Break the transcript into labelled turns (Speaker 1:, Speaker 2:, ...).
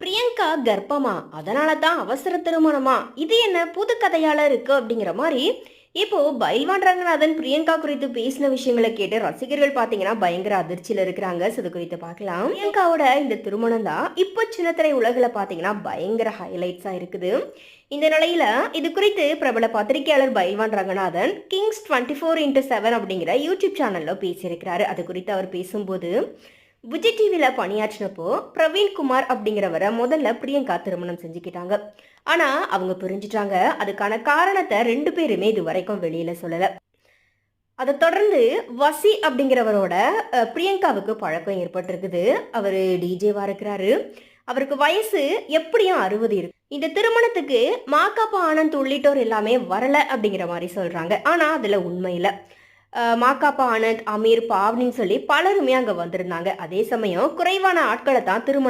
Speaker 1: பிரியங்கா கர்ப்பமா? அதனால தான் அவசர திருமணமா? இது என்ன புது கதையால இருக்கு அப்படிங்கிற மாதிரி இப்போ பைல்வான் ரங்கநாதன் பிரியங்கா குறித்து பேசின விஷயங்களை கேட்டு ரசிகர்கள் பாத்தீங்கன்னா பயங்கர அதிர்ச்சியில இருக்கிறாங்க. So, இது குறித்து பார்க்கலாம். பிரியங்காவோட இந்த திருமணம் தான் இப்போ சின்னத்திரை உலகில் பாத்தீங்கன்னா பயங்கர ஹைலைட்ஸா இருக்குது. இந்த நிலையில இது குறித்து பிரபல பத்திரிகையாளர் Bayilvan Ranganathan kings twenty four into seven அப்படிங்கிற யூடியூப் சேனல்ல பேசியிருக்கிறாரு. அது குறித்து அவர் பேசும்போது விஜய் டிவியில் பணியாற்றினப்போ பிரவீன் குமார் அப்படிங்கிறவரை முதல்ல பிரியங்கா திருமணம் செஞ்சுக்கிட்டாங்க. ஆனால் அவங்க பிரிஞ்சிட்டாங்க. அதுக்கான காரணத்தை ரெண்டு பேருமே இது வரைக்கும் வெளியில் சொல்லலை. அதை தொடர்ந்து வசி அப்படிங்கிறவரோட பிரியங்காவுக்கு பழக்கம் ஏற்பட்டிருக்குது. அவர் டிஜேவாக இருக்கிறாரு. அவருக்கு வயசு எப்படியும் அறுபது இருக்கு. இந்த திருமணத்துக்கு மாக்காப்பா ஆனந்த் உள்ளிட்டோர் எல்லாமே வரல அப்படிங்கிற மாதிரி சொல்கிறாங்க ஆனால் அதில் உண்மை இல்லை. மாக்காப்பா ஆனந்த் அமீர் பாவ்னின்னு சொல்லி பலருமே அங்கே வந்திருந்தாங்க. அதே சமயம் குறைவான ஆட்களை தான் திருமண